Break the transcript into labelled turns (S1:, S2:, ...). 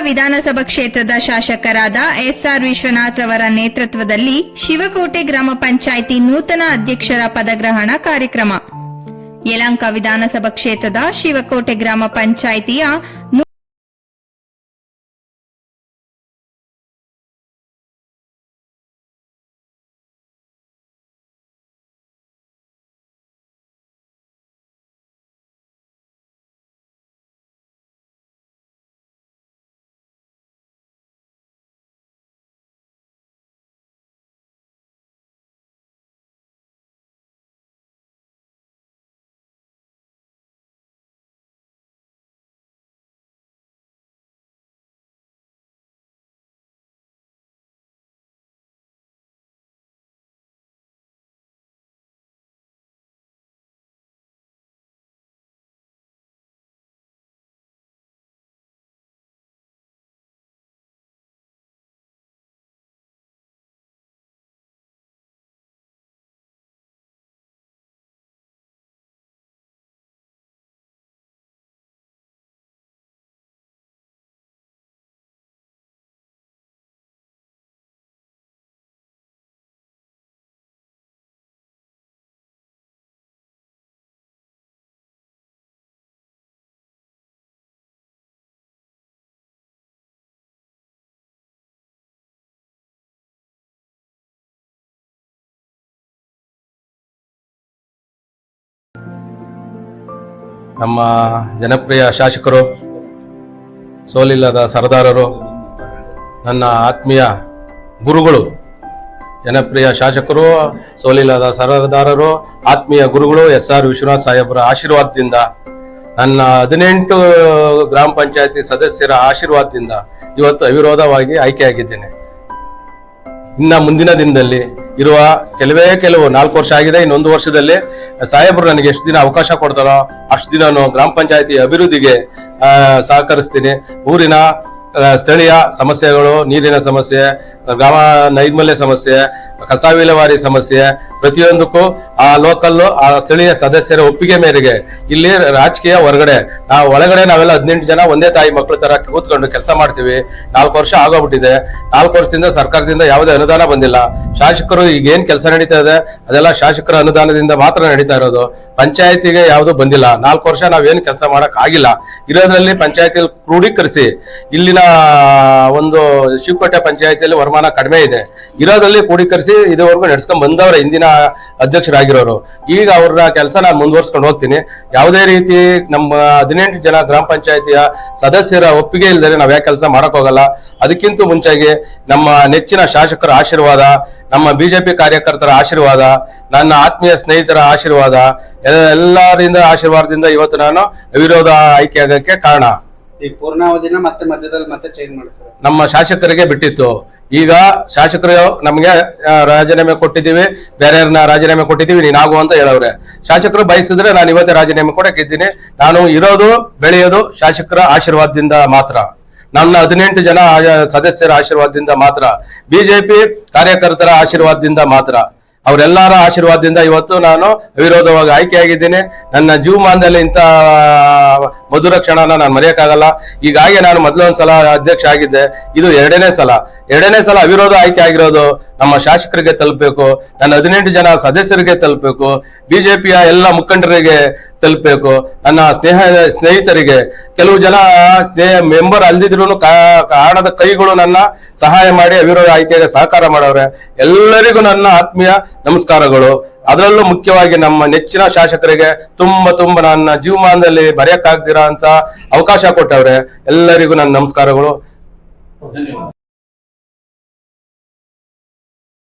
S1: ವಿಧಾನಸಭಾ ಕ್ಷೇತ್ರದ ಶಾಸಕರಾದ ಎಸ್ಆರ್ ವಿಶ್ವನಾಥ್ ಅವರ ನೇತೃತ್ವದಲ್ಲಿ ಶಿವಕೋಟೆ ಗ್ರಾಮ ಪಂಚಾಯಿತಿ ನೂತನ ಅಧ್ಯಕ್ಷರ ಪದಗ್ರಹಣ ಕಾರ್ಯಕ್ರಮ. ಯಲಂಕಾ ವಿಧಾನಸಭಾ ಕ್ಷೇತ್ರದ ಶಿವಕೋಟೆ ಗ್ರಾಮ ಪಂಚಾಯಿತಿಯ
S2: ನಮ್ಮ ಜನಪ್ರಿಯ ಶಾಸಕರು, ಸೋಲಿಲ್ಲದ ಸರದಾರರು, ನನ್ನ ಆತ್ಮೀಯ ಗುರುಗಳು, ಜನಪ್ರಿಯ ಶಾಸಕರು, ಸೋಲಿಲ್ಲದ ಸರದಾರರು, ಆತ್ಮೀಯ ಗುರುಗಳು ಎಸ್ ಆರ್ ವಿಶ್ವನಾಥ್ ಸಾಹೇಬರ ಆಶೀರ್ವಾದದಿಂದ, ನನ್ನ ಹದಿನೆಂಟು ಗ್ರಾಮ ಪಂಚಾಯತಿ ಸದಸ್ಯರ ಆಶೀರ್ವಾದದಿಂದ ಇವತ್ತು ಅವಿರೋಧವಾಗಿ ಆಯ್ಕೆಯಾಗಿದ್ದೇನೆ. ಇನ್ನ ಮುಂದಿನ ದಿನದಲ್ಲಿ ಇರುವ ಕೆಲವೇ ಕೆಲವು ನಾಲ್ಕು ವರ್ಷ ಆಗಿದೆ, ಇನ್ನೊಂದು ವರ್ಷದಲ್ಲಿ ಸಾಹೇಬರು ನನಗೆ ಎಷ್ಟು ದಿನ ಅವಕಾಶ ಕೊಡ್ತಾರೋ ಅಷ್ಟು ದಿನ ಗ್ರಾಮ ಪಂಚಾಯತಿ ಅಭಿವೃದ್ಧಿಗೆ ಸಹಕರಿಸ್ತೀನಿ. ಊರಿನ ಸ್ಥಳೀಯ ಸಮಸ್ಯೆಗಳು, ನೀರಿನ ಸಮಸ್ಯೆ, ಗ್ರಾಮ ನೈರ್ಮಲ್ಯ ಸಮಸ್ಯೆ ಕಸ ವಿಲೇವಾರಿ ಸಮಸ್ಯೆ, ಪ್ರತಿಯೊಂದಕ್ಕೂ ಆ ಲೋಕಲ್ ಆ ಸ್ಥಳೀಯ ಸದಸ್ಯರ ಒಪ್ಪಿಗೆ ಮೇರೆಗೆ ಇಲ್ಲಿ ರಾಜಕೀಯ ಹೊರಗಡೆ ನಾವು ಒಳಗಡೆ ನಾವೆಲ್ಲ ಹದಿನೆಂಟು ಜನ ಒಂದೇ ತಾಯಿ ಮಕ್ಕಳ ತರ ಕೂತ್ಕೊಂಡು ಕೆಲಸ ಮಾಡ್ತೀವಿ. ನಾಲ್ಕು ವರ್ಷ ಆಗೋಗ್ಬಿಟ್ಟಿದೆ. ನಾಲ್ಕು ವರ್ಷದಿಂದ ಸರ್ಕಾರದಿಂದ ಯಾವುದೇ ಅನುದಾನ ಬಂದಿಲ್ಲ. ಶಾಸಕರು ಈಗ ಏನ್ ಕೆಲಸ ನಡೀತಾ ಇದೆ, ಅದೆಲ್ಲ ಶಾಸಕರ ಅನುದಾನದಿಂದ ಮಾತ್ರ ನಡೀತಾ ಇರೋದು. ಪಂಚಾಯತಿಗೆ ಯಾವುದು ಬಂದಿಲ್ಲ. ನಾಲ್ಕು ವರ್ಷ ನಾವೇನು ಕೆಲಸ ಮಾಡಕ್ ಆಗಿಲ್ಲ ಇರೋದ್ರಲ್ಲಿ ಪಂಚಾಯತಿಯಲ್ಲಿ ಕ್ರೋಢೀಕರಿಸಿ ಇಲ್ಲಿನ ಒಂದು ಶಿವಕೋಟೆ ಪಂಚಾಯತಿಯಲ್ಲಿ ವರಮಾನ ಕಡಿಮೆ ಇದೆ. ಇರೋದ್ರಲ್ಲಿ ಕ್ರೋಢೀಕರಿಸಿ ಇದುವರೆಗೂ ನಡ್ಸ್ಕೊಂಡ್ ಬಂದವರ ಹಿಂದಿನ ಅಧ್ಯಕ್ಷರಾಗಿರೋರು. ಈಗ ಅವ್ರ ಕೆಲಸ ನಾನು ಮುಂದುವರ್ಸ್ಕೊಂಡು ಹೋಗ್ತೀನಿ. ಯಾವುದೇ ರೀತಿ ನಮ್ಮ ಹದಿನೆಂಟು ಜನ ಗ್ರಾಮ ಪಂಚಾಯತಿಯ ಸದಸ್ಯರ ಒಪ್ಪಿಗೆ ಇಲ್ಲದೆ ನಾವು ಯಾಕೆ ಕೆಲಸ ಮಾಡಕ್ ಹೋಗಲ್ಲ? ಅದಕ್ಕಿಂತ ಮುಂಚೆಗೆ ನಮ್ಮ ನೆಚ್ಚಿನ ಶಾಸಕರ ಆಶೀರ್ವಾದ, ನಮ್ಮ ಬಿಜೆಪಿ ಕಾರ್ಯಕರ್ತರ ಆಶೀರ್ವಾದ, ನನ್ನ ಆತ್ಮೀಯ ಸ್ನೇಹಿತರ ಆಶೀರ್ವಾದ ಎಲ್ಲರಿಂದ ಆಶೀರ್ವಾದದಿಂದ ಇವತ್ತು ನಾನು ಅವಿರೋಧ ಆಯ್ಕೆ ಆಗಕ್ಕೆ ಕಾರಣ.
S3: ಈ ಪೂರ್ಣಾವಧಿನ ಮತ್ತೆ ಮಧ್ಯದಲ್ಲಿ ಮತ್ತೆ ಚೇಂಜ್ ಮಾಡ್ತಾರೆ.
S2: ನಮ್ಮ ಶಾಸಕರಿಗೆ ಬಿಟ್ಟಿತ್ತು. ಈಗ ಶಾಸಕರು ನಮಗೆ ರಾಜೀನಾಮೆ ಕೊಟ್ಟಿದ್ದೀವಿ, ಬೇರೆಯವ್ರನ್ನ ರಾಜೀನಾಮೆ ಕೊಟ್ಟಿದ್ದೀವಿ ನೀನಾಗು ಅಂತ ಹೇಳವ್ರೆ. ಶಾಸಕರು ಬಯಸಿದ್ರೆ ನಾನು ಇವತ್ತೇ ರಾಜೀನಾಮೆ ಕೊಡಕ್ಕಿದ್ದೀನಿ ನಾನು ಇರೋದು, ಬೆಳೆಯೋದು ಶಾಸಕರ ಆಶೀರ್ವಾದದಿಂದ ಮಾತ್ರ. ನನ್ನ ಹದಿನೆಂಟು ಜನ ಸದಸ್ಯರ ಆಶೀರ್ವಾದದಿಂದ ಮಾತ್ರ. ಬಿಜೆಪಿ ಕಾರ್ಯಕರ್ತರ ಆಶೀರ್ವಾದದಿಂದ ಮಾತ್ರ. ಅವರೆಲ್ಲರ ಆಶೀರ್ವಾದದಿಂದ ಇವತ್ತು ನಾನು ಅವಿರೋಧವಾಗಿ ಆಯ್ಕೆಯಾಗಿದ್ದೇನೆ. ನನ್ನ ಜೀವಮಾನದಲ್ಲಿ ಇಂಥ ಮಧುರ ಕ್ಷಣನ ನಾನು ಮರೆಯೋಕ್ಕಾಗಲ್ಲ. ಹೀಗಾಗಿ ನಾನು ಮೊದಲೊಂದು ಸಲ ಅಧ್ಯಕ್ಷ ಆಗಿದ್ದೆ. ಇದು ಎರಡನೇ ಸಲ. ಎರಡನೇ ಸಲ ಅವಿರೋಧ ಆಯ್ಕೆ ಆಗಿರೋದು ನಮ್ಮ ಶಾಸಕರಿಗೆ ತಲುಪಬೇಕು, ನನ್ನ ಹದಿನೆಂಟು ಜನ ಸದಸ್ಯರಿಗೆ ತಲುಪಬೇಕು, ಬಿಜೆಪಿಯ ಎಲ್ಲ ಮುಖಂಡರಿಗೆ ತಲುಪಬೇಕು. ನನ್ನ ಸ್ನೇಹ, ಸ್ನೇಹಿತರಿಗೆ ಕೆಲವು ಜನ ಸ್ನೇಹ ಮೆಂಬರ್ ಅಲ್ದಿದ್ರು ಕಾರಣದ ಕೈಗಳು ನನ್ನ ಸಹಾಯ ಮಾಡಿ ಅವಿರೋಧ ಆಯ್ಕೆಗೆ ಸಹಕಾರ ಮಾಡವ್ರೆ ಎಲ್ಲರಿಗೂ ನನ್ನ ಆತ್ಮೀಯ ನಮಸ್ಕಾರಗಳು. ಅದರಲ್ಲೂ ಮುಖ್ಯವಾಗಿ ನಮ್ಮ ನೆಚ್ಚಿನ ಶಾಸಕರಿಗೆ ತುಂಬ ತುಂಬ ನನ್ನ ಜೀವಮಾನದಲ್ಲಿ ಬರೆಯಕ್ಕಾಗ್ದಿರ ಅಂತ ಅವಕಾಶ ಕೊಟ್ಟವ್ರೆ. ಎಲ್ಲರಿಗೂ ನನ್ನ ನಮಸ್ಕಾರಗಳು.